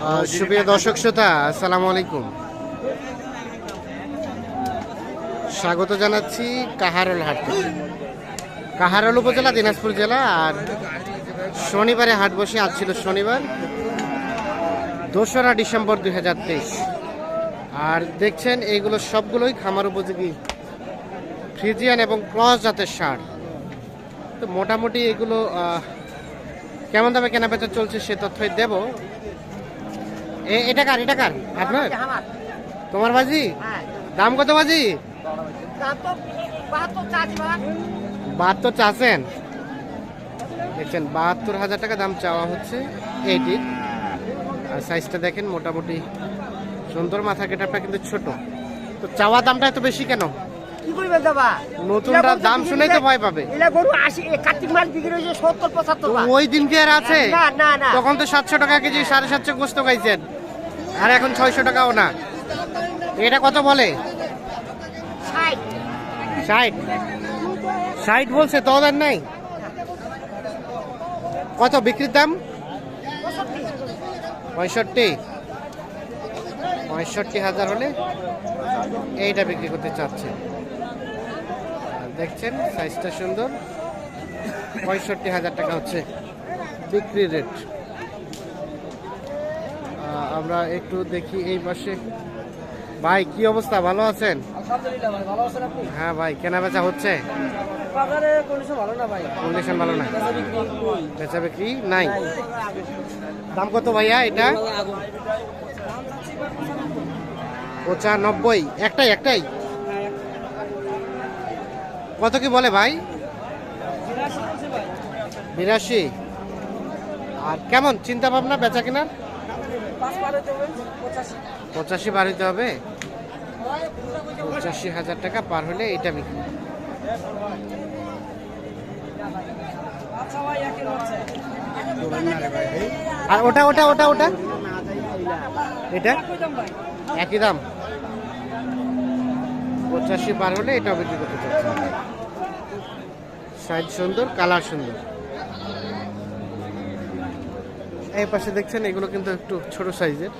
সুপ্রিয় দর্শক শ্রোতা, আসসালামু আলাইকুম। স্বাগত জানাচ্ছি কাহারল হাট কাহারল উপজেলা, দিনাজপুর জেলা, আর শনিবারে হাট বসে, আজ ছিল শনিবার, দোসরা ডিসেম্বর দুই হাজার তেইশ। আর দেখছেন, এইগুলো সবগুলোই খামার উপযোগী, ফ্রিজিয়ান এবং ক্রস জাতের সার। তো মোটামুটি এগুলো কেমন দামে কেনা বেচা চলছে সে তথ্যই দেব। এটা কার এটা কার? আপনার? তোমার বাজি? হ্যাঁ। দাম কত বাজি? বাহাত্তর চাচ্ছেন? দেখছেন বাহাত্তর হাজার টাকা দাম চাওয়া হচ্ছে এইটির আর সাইজটা দেখেন মোটামুটি সুন্দর মাথা কেটারটা কিন্তু ছোট। তো চাওয়া দামটা এত বেশি কেন? কি নতুনটা দাম শুনেই তো ভয় পাবে। এলা গরু কার্তিক বিক্রি হয়েছে ওই দিন কি আর আছে? না না না। তখন তো সাতশো টাকা কেজি সাড়ে সাতশো গোস্ত খাইছেন। আর এখন ছয়শো টাকাও না। এটা কত বলে? ষাট। ষাট? বলছে তো আর নাই? কত বিক্রির দাম? পঁয়ষট্টি। পঁয়ষট্টি হাজার হলে এইটা বিক্রি করতে চাচ্ছে। আর দেখছেন সাইজটা সুন্দর। পঁয়ষট্টি হাজার টাকা হচ্ছে বিক্রি রেট আমরা একটু দেখি এই পাশে। ভাই কি অবস্থা? ভালো আছেন? হ্যাঁ ভাই কেনা বেচা হচ্ছে কন্ডিশন ভালো না বেচা বিক্রি নাই। দাম কত ভাইয়া এটা? পঁচানব্বই। একটাই একটাই? কত কি বলে ভাই। বিরাশি। আর কেমন? চিন্তা ভাবনা বেচা কেনার? পঁচাশি। বার হইতে হবে? পঁচাশি হাজার টাকা পার হলে এটা বিক্রি। আর ওটা ওটা ওটা ওটা? এটা? একই দাম পঁচাশি পার হলে এটা বিক্রি করতে চাচ্ছি। সাইজ সুন্দর কালার সুন্দর। এই পাশে দেখছেন, এগুলো কিন্তু একটু ছোট সাইজের।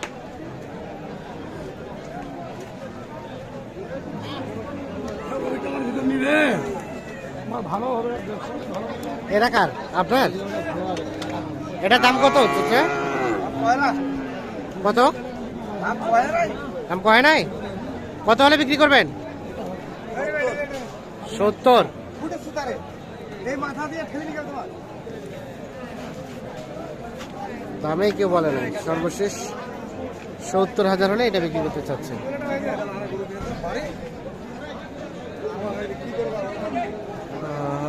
এটা কার? আপনার? এটা দাম কত হচ্ছে কত? দাম কয় নাই? কত হলে বিক্রি করবেন? সত্তর। দামেই কেউ বলে না সর্বশেষ সত্তর হাজার হলে এটা বিক্রি করতে চাচ্ছে।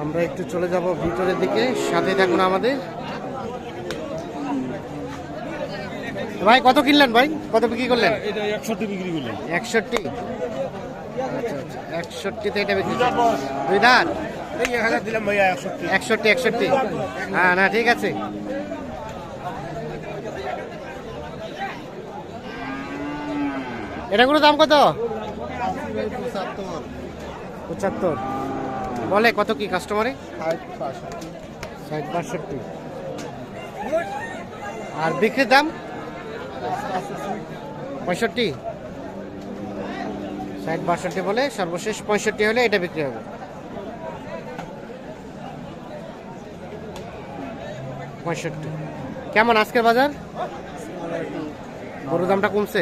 আমরা একটু চলে যাব ভিতরের দিকে। সাথে থাকুন আমাদের। ভাই কত কিনলেন ভাই? কত বিক্রি করলেন? এটা একষট্টি বিক্রি করলেন। একষট্টি? আচ্ছা আচ্ছা। একষট্টিতে এটা বিক্রি। দুই দাঁত একষট্টি একষট্টি। হ্যাঁ না ঠিক আছে। এটাগুলো দাম কত? পঁচাত্তর। বলে কত কি কাস্টমারে ষাট বাষট্টি। আর বিক্রির দাম? পঁয়ষট্টি। ষাট বাষট্টি বলে সর্বশেষ পঁয়ষট্টি হলে এটা বিক্রি হবে। পঁয়ষট্টি। কেমন আজকের বাজার? গরুর দামটা কমছে?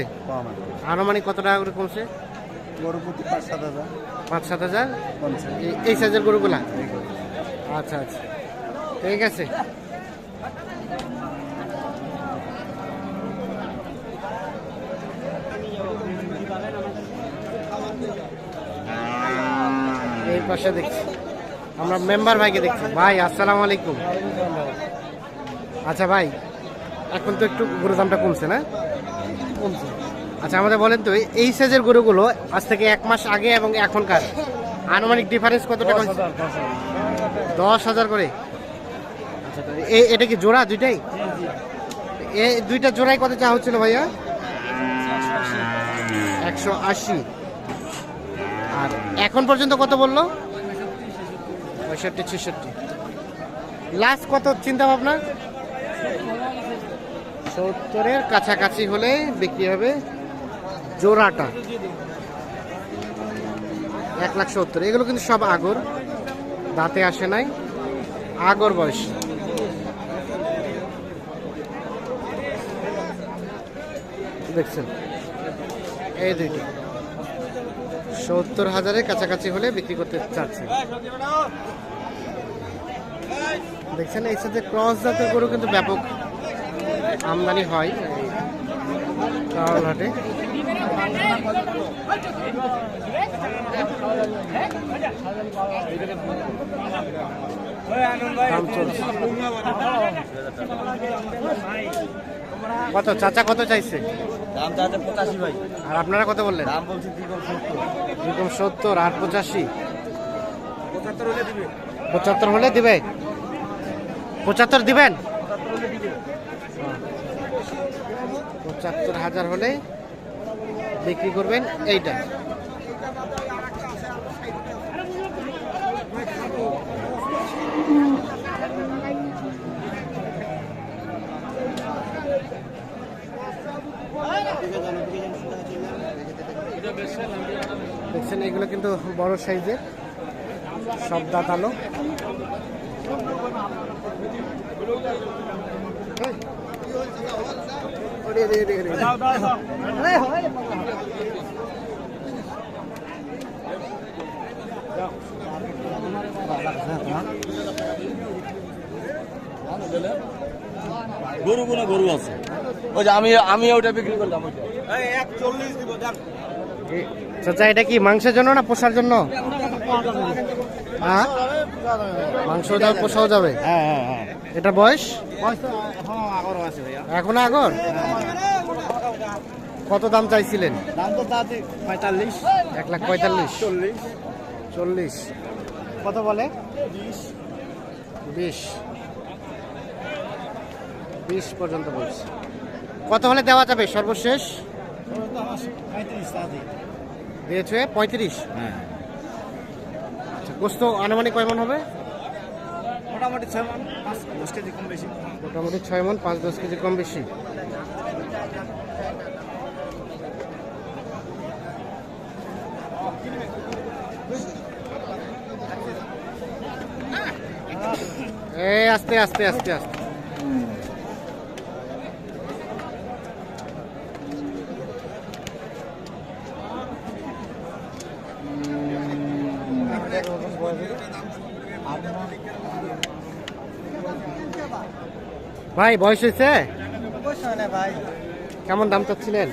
আনুমানিক কত টাকা করে কমছে? গরুপতি পাঁচ সাত হাজার। পাঁচ সাত হাজার? এই সাইজের গরুগুলা? আচ্ছা আচ্ছা। ঠিক আছে। এই পাশে দেখছি। আমরা মেম্বার ভাইকে দেখছি। ভাই আসসালামু আলাইকুম। আচ্ছা ভাই এখন তো একটু গরুর দামটা কমছে না? কমছে আচ্ছা আমাদের বলেন তো এই সাইজের গরুগুলো আজ থেকে এক মাস আগে এবং এখনকার আনুমানিক ডিফারেন্স কত টাকা? দশ হাজার করে। আচ্ছা এটা কি জোড়া দুইটাই? এ দুইটা জোড়াই কত চা হচ্ছিল ভাইয়া? একশো আশি। আর এখন পর্যন্ত কত বলল? পঁয়ষট্টি ছেষট্টি। লাস্ট কত চিন্তা ভাবনা? সত্তরের কাছাকাছি হলে বিক্রি হবে জোড়াটা। এক লাখ সত্তর। এগুলো কিন্তু সব আগর। দাঁতে আসে নাই। আগর বয়স। দেখছেন? এই দুইটি। সত্তর হাজারের কাছাকাছি হলে বিক্রি করতে চাচ্ছে। দেখছেন, এই সাথে ক্রস জাতের গরু কিন্তু ব্যাপক আমদানি হয় কাওয়ালহাটে কত? চাচা কত চাইছে? দাম চাচ্ছে পঁচাশি ভাই। আর আপনারা কত বললেন? দাম বলছি দ্বিগুণ সত্তর। আর পঁচাশি? পঁচাত্তর হলে দিবে? পঁচাত্তর দিবেন? পঁচাত্তর হাজার হলে বিক্রি করবেন এইটা। দেখছেন এগুলো কিন্তু বড় সাইজের সব দাঁত আলো গরু কোনো গরু আছে। ওই যে আমি আমি ওটা বিক্রি করলাম চল্লিশ দিব দেখ। চাচা এটা কি মাংসের জন্য না পোষার জন্য? হ্যাঁ? মাংস যাবে পোষাও যাবে? হ্যাঁ হ্যাঁ হ্যাঁ এটা বয়স? হ্যাঁ এখনও আগর? কত দাম চাইছিলেন? দাম তো পঁয়তাল্লিশ এক লাখ পঁয়তাল্লিশ। চল্লিশ। চল্লিশ কত বলে? বিশ। বিশ পর্যন্ত বলছি। কত হলে দেওয়া যাবে সর্বশেষ? পঁয়ত্রিশ দিয়েছে পঁয়ত্রিশ? হ্যাঁ। গোস্ত আনুমানিক কয় মন হবে? মোটামুটি ছয় মন পাঁচ দশ কেজি কম বেশি। মোটামুটি ছয় মন পাঁচ দশ কেজি কম বেশি। এই আস্তে আস্তে আস্তে আস্তে। ভাই বয়স হয়েছে? ভাই। কেমন দাম চাচ্ছিলেন?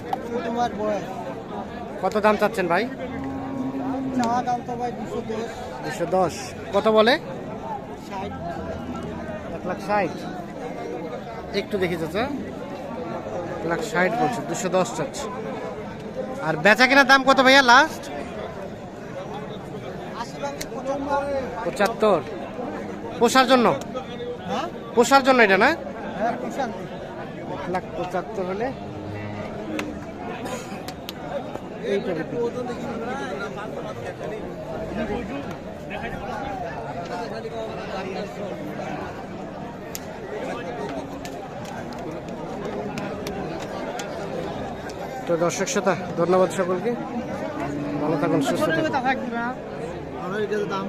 কত দাম চাচ্ছেন ভাই? দুশো দশ। কত বলে? এক লাখ ষাট। একটু দেখি চাচা। এক লাখ ষাট বলছে দুশো দশ চাচ্ছে। আর বেচা কেনার দাম কত ভাইয়া লাস্ট পঁচাত্তর। পোষার জন্য? পোষার জন্য এটা, না? এক লাখ পঁচাত্তর হলে। তো দর্শক শ্রোতা, ধন্যবাদ সকলকে। ভালো থাকুন, সুস্থ থাকুন। আমার এটা দাম